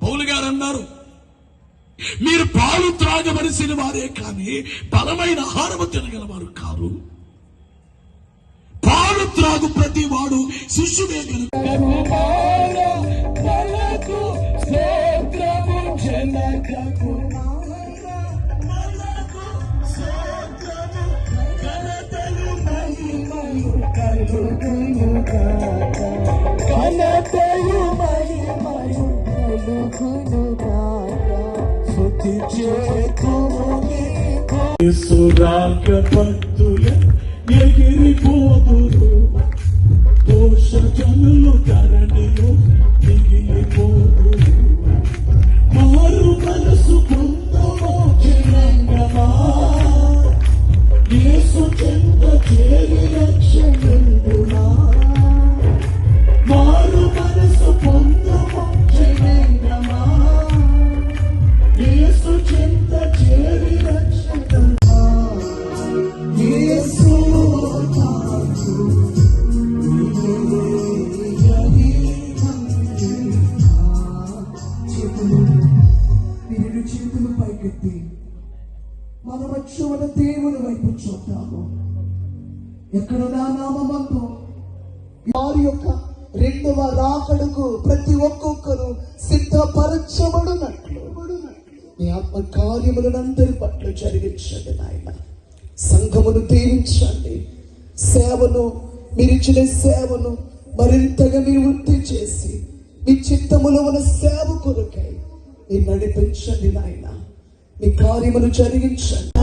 పౌలు గారు అన్నారు మీరు పాలు త్రాగవలసిన వారే కానీ బలమైన ఆహారము తినగలవారు కారు పాలు త్రాగు ప్రతి వాడు శిష్యుడే కనుక సురాక భక్తుల ఎగిరిపోదురు దోష జనులు ధరణిలో దిగిపోదురు మారు మనసు చిరంగమా యేసు చెంత చేరి రక్షణుడునా చేతులు పైకెత్తి మన రక్షణ దేవుని వైపు చూద్దాము. ఎక్కడ నా నామంతో వారి యొక్క రెండవ రాకడకు ప్రతి ఒక్కొక్కరు సిద్ధపరచబడినట్లు. నీ ఆత్మ కార్యములను అందరి పట్ల జరిగించండి నాయన. సంఘమును దీవించండి. సేవను మీరిచ్చిన సేవను మరింతగా మీరు వృత్తి చేసి మీ చిత్తములో ఉన్న సేవ కొరకై మీరు నడిపించండి నాయన మీ కార్యములు జరిగించండి.